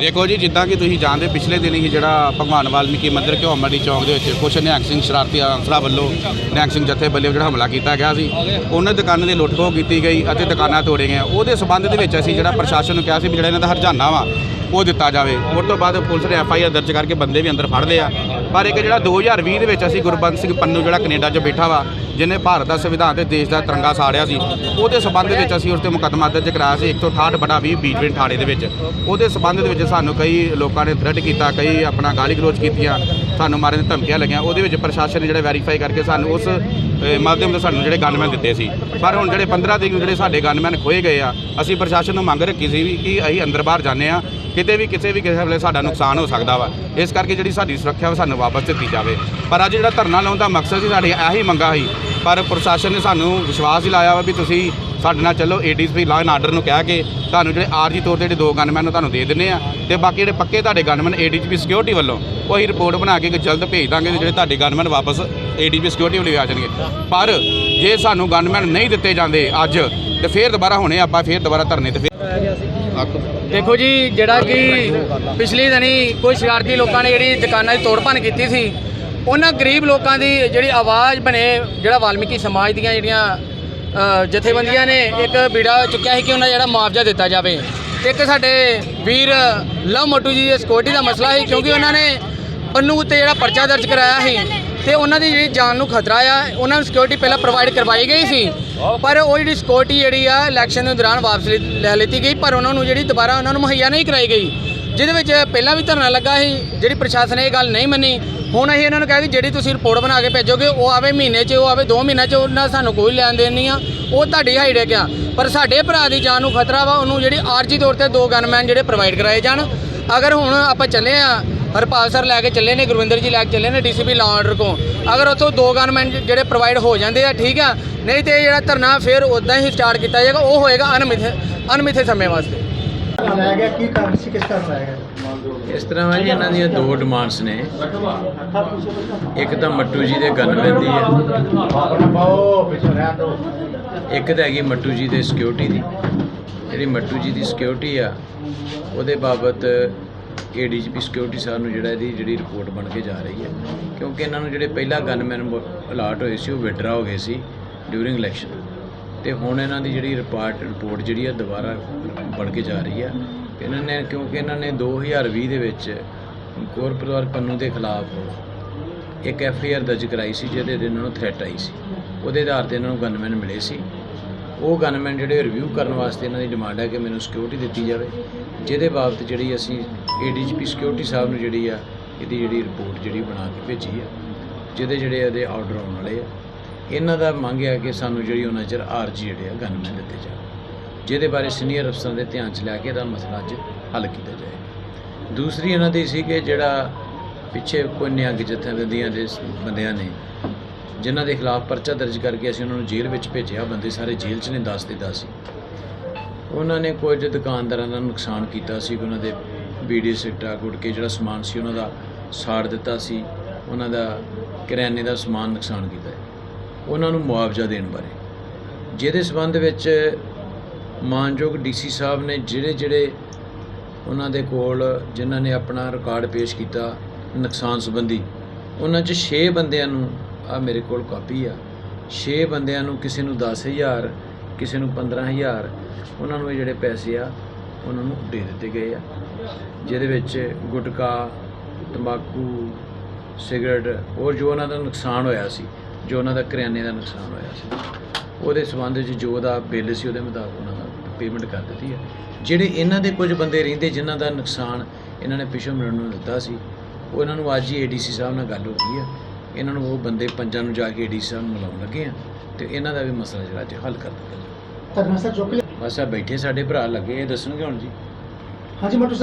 ਦੇਖੋ ਜੀ, ਜਿੱਦਾਂ ਕਿ ਤੁਸੀਂ ਜਾਣਦੇ, ਪਿਛਲੇ ਦਿਨ ਹੀ ਜਿਹੜਾ ਭਗਵਾਨ ਵਾਲਮੀਕੀ ਮੰਦਿਰ ਘਿਓਮੜੀ ਚੌਂਕ ਦੇ ਵਿੱਚ ਕੁਛ ਨਿਹੰਗ ਸਿੰਘ ਸ਼ਰਾਰਤੀ ਅਨਸਰਾਂ ਵੱਲੋਂ ਨਿਹੰਗ ਸਿੰਘ ਜਥੇ ਵੱਲੋਂ ਜਿਹੜਾ ਹਮਲਾ ਕੀਤਾ ਗਿਆ ਸੀ। ਉਹਨਾਂ ਦੁਕਾਨਾਂ ਦੀ ਲੁੱਟ-ਖੋਹ ਕੀਤੀ ਗਈ ਅਤੇ ਦੁਕਾਨਾਂ ਤੋੜੇ ਗਈਆਂ। ਉਹਦੇ ਸਬੰਧ ਦੇ ਵਿੱਚ ਅਸੀਂ ਜਿਹੜਾ ਪ੍ਰਸ਼ਾਸਨ ਨੂੰ ਕਿਹਾ ਸੀ ਵੀ ਜਿਹੜਾ ਇਹਨਾਂ ਦਾ ਹਰਜਾਨਾ ਵਾ, ਉਹ ਦਿੱਤਾ ਜਾਵੇ। ਉਸ ਤੋਂ ਬਾਅਦ ਪੁਲਿਸ ਨੇ ਐਫ ਆਈ ਆਰ ਦਰਜ ਕਰਕੇ ਬੰਦੇ ਵੀ ਅੰਦਰ ਫੜ ਲਏ ਆ ਪਰ ਇੱਕ ਜਿਹੜਾ 2020 ਦੇ ਵਿੱਚ ਅਸੀਂ ਗੁਰਬੰਦ ਸਿੰਘ ਪੰਨੂ ਜਿਹੜਾ ਕੈਨੇਡਾ 'ਚ ਬੈਠਾ ਵਾ ਜਿਹਨੇ ਭਾਰਤ ਦਾ ਸੰਵਿਧਾਨ ਤੇ ਦੇਸ਼ ਦਾ ਤਿਰੰਗਾ ਸਾੜਿਆ ਸੀ, ਉਹਦੇ ਸਬੰਧ ਵਿੱਚ ਅਸੀਂ ਉਸ ਤੇ ਮੁਕੱਦਮਾ ਦਰਜ ਕਰਾਇਆ ਸੀ 168 ਬਟਾ 20 ਬੀਜਵਿੰਡ ਥਾਣੇ ਦੇ ਵਿੱਚ। ਉਹਦੇ ਸਬੰਧ ਦੇ ਵਿੱਚ ਸਾਨੂੰ ਕਈ ਲੋਕਾਂ ਨੇ ਥ੍ਰੈਟ ਕੀਤਾ, ਕਈ ਆਪਣਾ ਗਾਲੀ ਗਲੋਚ ਕੀਤੀਆਂ, ਸਾਨੂੰ ਮਾਰਨ ਦੀਆਂ ਧਮਕੀਆਂ ਲੱਗੀਆਂ। ਉਹਦੇ ਵਿੱਚ ਪ੍ਰਸ਼ਾਸਨ ਨੇ ਜਿਹੜਾ ਵੈਰੀਫਾਈ ਕਰਕੇ ਸਾਨੂੰ ਉਸ ਮਾਧਿਅਮ ਤੋਂ ਸਾਨੂੰ ਜਿਹੜੇ ਗਨਮੈਨ ਦਿੱਤੇ ਸੀ। ਪਰ ਹੁਣ ਜਿਹੜੇ 15 ਤਰੀਕ ਨੂੰ ਜਿਹੜੇ ਸਾਡੇ ਗਨਮੈਨ ਖੋਏ ਗਏ ਆ, ਅਸੀਂ ਪ੍ਰਸ਼ਾਸਨ ਨੂੰ ਮੰਗ ਰੱਖੀ ਸੀ ਵੀ ਕਿ ਅਸੀਂ ਅੰਦਰ ਬਾਹਰ ਜਾਂਦੇ ਆ ਕਿਤੇ ਵੀ ਕਿਸੇ ਵੀ ਕਿਸੇ ਵੇਲੇ ਸਾਡਾ ਨੁਕਸਾਨ ਹੋ ਸਕਦਾ ਵਾ। ਇਸ ਕਰਕੇ ਜਿਹੜੀ ਸਾਡੀ ਸੁਰੱਖਿਆ ਉਹ ਸਾਨੂੰ ਵਾਪਸ ਦਿੱਤੀ ਜਾਵੇ। ਪਰ ਅੱਜ ਜਿਹੜਾ ਧਰਨਾ ਲਾਉਣ ਦਾ ਮਕਸਦ ਸੀ, ਸਾਡੀ ਇਹੀ ਮੰਗਾ ਸੀ ਪਰ ਪ੍ਰਸ਼ਾਸਨ ਨੇ ਸਾਨੂੰ ਵਿਸ਼ਵਾਸ ਦਿਲਾਇਆ ਵਾ ਵੀ ਤੁਸੀਂ ਸਾਡੇ ਨਾਲ ਚੱਲੋ ਏਡੀਸਪੀ ਲਾਅ ਐਂਡ ਆਰਡਰ ਨੂੰ ਕਹਿ ਕੇ ਤੁਹਾਨੂੰ ਜਿਹੜੇ ਆਰਜੀ ਤੌਰ ਤੇ ਜਿਹੜੇ ਦੋ ਗਨਮੈਨ ਨੂੰ ਤੁਹਾਨੂੰ ਦੇ ਦਿੰਨੇ ਆ ਤੇ ਬਾਕੀ ਜਿਹੜੇ ਪੱਕੇ ਤੁਹਾਡੇ ਗਨਮੈਨ ਏਡੀਜੀਪੀ ਸਿਕਿਉਰਿਟੀ ਵੱਲੋਂ, ਉਹ ਅਸੀਂ ਰਿਪੋਰਟ ਬਣਾ ਕੇ ਜਲਦ ਭੇਜ ਦਾਂਗੇ ਤੇ ਜਿਹੜੇ ਤੁਹਾਡੇ ਗਨਮੈਨ ਵਾਪਸ ਏਡੀਪੀ ਸਿਕਿਉਰਿਟੀ ਵੱਲੋਂ ਆ ਜਾਣਗੇ। ਪਰ ਜੇ ਸਾਨੂੰ ਗਨਮੈਨ ਨਹੀਂ ਦਿੱਤੇ ਜਾਂਦੇ ਅੱਜ, ਤੇ ਫੇਰ ਦੁਬਾਰਾ ਹੋਣੇ ਆਪਾਂ ਫੇਰ ਦੁਬਾਰਾ ਧਰਨੇ ਤੇ ਫੇਰ ਦੇਖੋ ਜੀ, ਜਿਹੜਾ ਕਿ ਪਿਛਲੇ ਦਿਨੀ ਕੋਈ ਸ਼ਰਾਰਤੀ ਲੋਕਾਂ ਨੇ ਜਿਹੜੀ ਦੁਕਾਨਾਂ ਦੀ ਤੋੜ ਭੰਨ ਕੀਤੀ ਸੀ ਉਹਨਾਂ ਗਰੀਬ ਲੋਕਾਂ ਦੀ ਜਿਹੜੀ ਆਵਾਜ਼ ਬਣੇ, ਜਿਹੜਾ ਵਾਲਮੀਕੀ ਸਮਾਜ ਦੀਆਂ ਜਿਹੜੀਆਂ ਜਥੇਬੰਦੀਆਂ ਨੇ, ਇੱਕ ਬੀੜਾ ਚੁੱਕਿਆ ਸੀ ਕਿ ਉਹਨਾਂ ਦਾ ਜਿਹੜਾ ਮੁਆਵਜ਼ਾ ਦਿੱਤਾ ਜਾਵੇ। ਇੱਕ ਸਾਡੇ ਵੀਰ ਲਵ ਮੋਟੂ ਜੀ ਦੀ ਸਿਕਿਉਰਿਟੀ ਦਾ ਮਸਲਾ ਸੀ, ਕਿਉਂਕਿ ਉਹਨਾਂ ਨੇ ਪੰਨੂ ਉੱਤੇ ਜਿਹੜਾ ਪਰਚਾ ਦਰਜ ਕਰਾਇਆ ਸੀ, ਤੇ ਉਹਨਾਂ ਦੀ ਜਿਹੜੀ ਜਾਨ ਨੂੰ ਖਤਰਾ ਆ, ਉਹਨਾਂ ਨੂੰ ਸਿਕਿਉਰਿਟੀ ਪਹਿਲਾਂ ਪ੍ਰੋਵਾਈਡ ਕਰਵਾਈ ਗਈ ਸੀ। ਪਰ ਉਹ ਜਿਹੜੀ ਸਿਕਿਉਰਿਟੀ ਜਿਹੜੀ ਆ ਇਲੈਕਸ਼ਨ ਦੇ ਦੌਰਾਨ ਵਾਪਸ ਲਿ- ਲੈ ਲਿੱਤੀ ਗਈ, ਪਰ ਉਹਨਾਂ ਨੂੰ ਜਿਹੜੀ ਦੁਬਾਰਾ ਉਹਨਾਂ ਨੂੰ ਮੁਹੱਈਆ ਨਹੀਂ ਕਰਾਈ ਗਈ। ਜਿਹਦੇ ਵਿੱਚ ਪਹਿਲਾਂ ਵੀ ਧਰਨਾ ਲੱਗਾ ਸੀ, ਜਿਹੜੀ ਪ੍ਰਸ਼ਾਸਨ ਇਹ ਗੱਲ ਨਹੀਂ ਮੰਨੀ, ਹੁਣ ਅਸੀਂ ਇਹਨਾਂ ਨੂੰ ਕਿਹਾ ਕਿ ਜਿਹੜੀ ਤੁਸੀਂ ਰਿਪੋਰਟ ਬਣਾ ਕੇ ਭੇਜੋਗੇ, ਉਹ ਆਵੇ ਮਹੀਨੇ 'ਚ, ਉਹ ਆਵੇ 2 ਮਹੀਨਿਆਂ 'ਚ, ਉਹਨਾਂ ਸਾਨੂੰ ਕੋਈ ਲੈਣ ਦੇਣ ਨਹੀਂ ਆ। ਉਹ ਤੁਹਾਡੀ ਹਾਈਡੈਕ ਆ। ਪਰ ਸਾਡੇ ਭਰਾ ਦੀ ਜਾਨ ਨੂੰ ਖਤਰਾ ਵਾ, ਉਹਨੂੰ ਜਿਹੜੀ ਆਰਜੀ ਤੌਰ ਤੇ ਦੋ ਗਨਮੈਨ ਜਿਹੜੇ ਪ੍ਰੋਵਾਈਡ ਕਰਾਏ ਜਾਣ। ਅਗਰ ਹੁਣ ਆਪਾਂ ਚੱਲੇ ਆ, ਹਰਪਾਲ ਸਰ ਲੈ ਕੇ ਚੱਲੇ ਨੇ, ਗੁਰਵਿੰਦਰ ਜੀ ਲੈ ਕੇ ਚੱਲੇ ਨੇ ਡੀਸੀਪੀ ਲਾਅ ਆਰਡਰ ਕੋ ਅਗਰ ਉੱਥੋਂ ਦੋ ਗਨਮੈਨ ਜਿਹੜੇ ਪ੍ਰੋਵਾਈਡ ਹੋ ਜਾਂਦੇ ਆ, ਠੀਕ ਆ, ਨਹੀਂ ਤੇ ਇਹ ਜਿਹੜਾ ਧਰਨਾ ਫਿਰ ਉਦਾਂ ਹੀ ਸਟਾਰਟ ਕੀਤਾ ਜਾਏਗਾ, ਉਹ ਹੋਏਗਾ ਅਨਮਿਥੇ ਅਨਮਿਥੇ ਸਮੇਂ ਵਾਸਤੇ। ਲਾਇਆ ਗਿਆ, ਕੀ ਕਾਰਨ ਸੀ, ਕਿਸ ਕਾਰਨ ਲਾਇਆ ਗਿਆ? ਇਸ ਤਰ੍ਹਾਂ ਹੈ ਜੀ, ਇਹਨਾਂ ਦੀਆਂ ਦੋ ਡਿਮਾਂਡਸ ਨੇ। ਇੱਕ ਤਾਂ ਮੱਟੂ ਜੀ ਦੇ ਗਨਮੈਨ ਦੀ ਹੈ। ਬਾਓ ਪਿੱਛੇ ਰਹਿ ਦੋ ਇੱਕ ਤਾਂ ਹੈਗੀ ਮੱਟੂ ਜੀ ਦੇ ਸਿਕਿਉਰਿਟੀ ਦੀ। ਜਿਹੜੀ ਮੱਟੂ ਜੀ ਦੀ ਸਿਕਿਉਰਿਟੀ ਆ, ਉਹਦੇ ਬਾਬਤ ਏਡੀਜੀਪੀ ਸਿਕਿਉਰਿਟੀ ਸਾਹਿਬ ਨੂੰ ਜਿਹੜਾ ਇਹਦੀ ਜਿਹੜੀ ਰਿਪੋਰਟ ਬਣ ਕੇ ਜਾ ਰਹੀ ਹੈ। ਕਿਉਂਕਿ ਇਹਨਾਂ ਨੂੰ ਜਿਹੜੇ ਪਹਿਲਾਂ ਗਨਮੈਨ ਅਲਾਟ ਹੋਏ ਸੀ, ਉਹ ਵਿਡਰਾ ਹੋ ਗਏ ਸੀ ਡਿਊਰਿੰਗ ਇਲੈਕਸ਼ਨ ਤੇ ਹੁਣ ਇਹਨਾਂ ਦੀ ਜਿਹੜੀ ਰਿਪੋਰਟ ਰਿਪੋਰਟ ਜਿਹੜੀ ਆ ਦੁਬਾਰਾ ਬਣ ਕੇ ਜਾ ਰਹੀ ਆ। ਇਹਨਾਂ ਨੇ, ਕਿਉਂਕਿ ਇਹਨਾਂ ਨੇ 2020 ਦੇ ਵਿੱਚ ਕੋਰ ਪਰਿਵਾਰ ਪੰਨੂ ਦੇ ਖਿਲਾਫ ਇੱਕ ਐਫ ਆਈ ਆਰ ਦਰਜ ਕਰਾਈ ਸੀ, ਜਿਹਦੇ ਤੇ ਇਹਨਾਂ ਨੂੰ ਥ੍ਰੈਟ ਆਈ ਸੀ। ਉਹਦੇ ਆਧਾਰ ਤੇ ਇਹਨਾਂ ਨੂੰ ਗਨਮੈਨ ਮਿਲੇ ਸੀ। ਉਹ ਗਨਮੈਨ ਜਿਹੜੇ ਰਿਵਿਊ ਕਰਨ ਵਾਸਤੇ ਇਹਨਾਂ ਦੀ ਡਿਮਾਂਡ ਹੈ ਕਿ ਮੈਨੂੰ ਸਿਕਿਉਰਿਟੀ ਦਿੱਤੀ ਜਾਵੇ। ਜਿਹਦੇ ਬਾਬਤ ਜਿਹੜੀ ਅਸੀਂ ਏਡੀਜੀਪੀ ਸਿਕਿਉਰਿਟੀ ਸਾਹਿਬ ਨੂੰ ਜਿਹੜੀ ਆ, ਇਹਦੀ ਜਿਹੜੀ ਰਿਪੋਰਟ ਜਿਹੜੀ ਬਣਾ ਕੇ ਭੇਜੀ ਆ, ਜਿਹਦੇ ਜਿਹੜੇ ਇਹਦੇ ਆਰਡਰ ਆਉਣ ਵਾਲੇ ਆ। ਇਹਨਾਂ ਦਾ ਮੰਗ ਹੈ ਕਿ ਸਾਨੂੰ ਜਿਹੜੀ ਉਹਨਾਂ ਚਿਰ ਆਰਜੀ ਜਿਹੜੇ ਆ ਗਨਮੈਨ ਦਿੱਤੇ ਜਾਣ। ਜਿਹਦੇ ਬਾਰੇ ਸੀਨੀਅਰ ਅਫਸਰਾਂ ਦੇ ਧਿਆਨ 'ਚ ਲੈ ਕੇ ਇਹਦਾ ਮਸਲਾ ਅੱਜ ਹੱਲ ਕੀਤਾ ਜਾਏ ਦੂਸਰੀ ਇਹਨਾਂ ਦੀ ਸੀ ਕਿ ਜਿਹੜਾ ਪਿੱਛੇ ਕੋਈ ਨਿਹੰਗ ਜਥੇਬੰਦੀਆਂ ਦੇ ਬੰਦਿਆਂ ਨੇ ਜਿਨ੍ਹਾਂ ਦੇ ਖਿਲਾਫ ਪਰਚਾ ਦਰਜ ਕਰਕੇ ਅਸੀਂ ਉਹਨਾਂ ਨੂੰ ਜੇਲ੍ਹ ਵਿੱਚ ਭੇਜਿਆ, ਬੰਦੇ ਸਾਰੇ ਜੇਲ੍ਹ 'ਚ ਨੇ, ਦੱਸ ਦਿੱਤਾ ਸੀ। ਉਹਨਾਂ ਨੇ ਕੁਝ ਦੁਕਾਨਦਾਰਾਂ ਦਾ ਨੁਕਸਾਨ ਕੀਤਾ ਸੀ, ਉਹਨਾਂ ਦੇ ਬੀੜੀ ਸਿੱਟਾ ਗੁਟਕੇ ਜਿਹੜਾ ਸਮਾਨ ਸੀ, ਉਹਨਾਂ ਦਾ ਸਾੜ ਦਿੱਤਾ ਸੀ, ਉਹਨਾਂ ਦਾ ਕਰਿਆਨੇ ਦਾ ਸਮਾਨ ਨੁਕਸਾਨ ਕੀਤਾ। ਉਹਨਾਂ ਨੂੰ ਮੁਆਵਜ਼ਾ ਦੇਣ ਬਾਰੇ। ਜਿਹਦੇ ਸਬੰਧ ਵਿੱਚ ਮਾਨਯੋਗ ਡੀਸੀ ਸਾਹਿਬ ਨੇ ਜਿਹੜੇ ਜਿਹੜੇ ਉਹਨਾਂ ਦੇ ਕੋਲ ਜਿਨ੍ਹਾਂ ਨੇ ਆਪਣਾ ਰਿਕਾਰਡ ਪੇਸ਼ ਕੀਤਾ ਨੁਕਸਾਨ ਸੰਬੰਧੀ, ਉਹਨਾਂ 'ਚ 6 ਬੰਦਿਆਂ ਨੂੰ ਆ ਮੇਰੇ ਕੋਲ ਕਾਪੀ ਆ। 6 ਬੰਦਿਆਂ ਨੂੰ ਕਿਸੇ ਨੂੰ 10000 ਕਿਸੇ ਨੂੰ 15000 ਉਹਨਾਂ ਨੂੰ ਇਹ ਜਿਹੜੇ ਪੈਸੇ ਆ, ਉਹਨਾਂ ਨੂੰ ਦੇ ਦਿੱਤੇ ਗਏ ਆ। ਜਿਹਦੇ ਵਿੱਚ ਗੁਟਕਾ, ਤੰਬਾਕੂ, ਸਿਗਰਟ ਔਰ ਜੋ ਉਹਨਾਂ ਦਾ ਨੁਕਸਾਨ ਹੋਇਆ ਸੀ ਜੋ ਉਹਨਾਂ ਦਾ ਕਰਿਆਨੇ ਦਾ ਨੁਕਸਾਨ ਹੋਇਆ ਸੀ। ਉਹਦੇ ਸੰਬੰਧ ਵਿੱਚ ਜੋ ਉਹਦਾ ਬਿੱਲ ਸੀ ਉਹਦੇ ਮੁਤਾਬਕ ਉਹਨਾਂ ਦਾ ਪੇਮੈਂਟ ਕਰ ਦਿੱਤੀ ਹੈ। ਜਿਹੜੇ ਇਹਨਾਂ ਦੇ ਕੁਝ ਬੰਦੇ ਰਹਿੰਦੇ ਜਿਨ੍ਹਾਂ ਦਾ ਨੁਕਸਾਨ ਇਹਨਾਂ ਨੇ ਪਿਛੋ ਮਿਲਣ ਨੂੰ ਦਿੱਤਾ ਸੀ ਉਹ ਇਹਨਾਂ ਨੂੰ ਅੱਜ ਹੀ ਏਡੀਸੀ ਸਾਹਿਬ ਨਾਲ ਗੱਲ ਹੋ ਗਈ ਹੈ। ਇਹਨਾਂ ਨੂੰ ਉਹ ਬੰਦੇ ਪੰਜਾਂ ਨੂੰ ਜਾ ਕੇ ਏਡੀਸੀ ਸਾਹਿਬ ਨੂੰ ਮਿਲਾਉਣ ਲੱਗੇ ਆ ਤੇ ਇਹਨਾਂ ਦਾ ਵੀ ਮਸਲਾ ਜਿਹੜਾ ਅੱਜ ਹੱਲ ਕਰ ਦਿੱਤਾ ਧਰਨਾ ਸਰ ਚੁੱਕ ਲਿਆ? ਬਸ ਆ ਬੈਠੇ ਸਾਡੇ ਭਰਾ ਲੱਗੇ ਇਹ ਦੱਸਣਗੇ ਹੁਣ ਜੀ। ਹਾਂਜੀ ਮਟੂ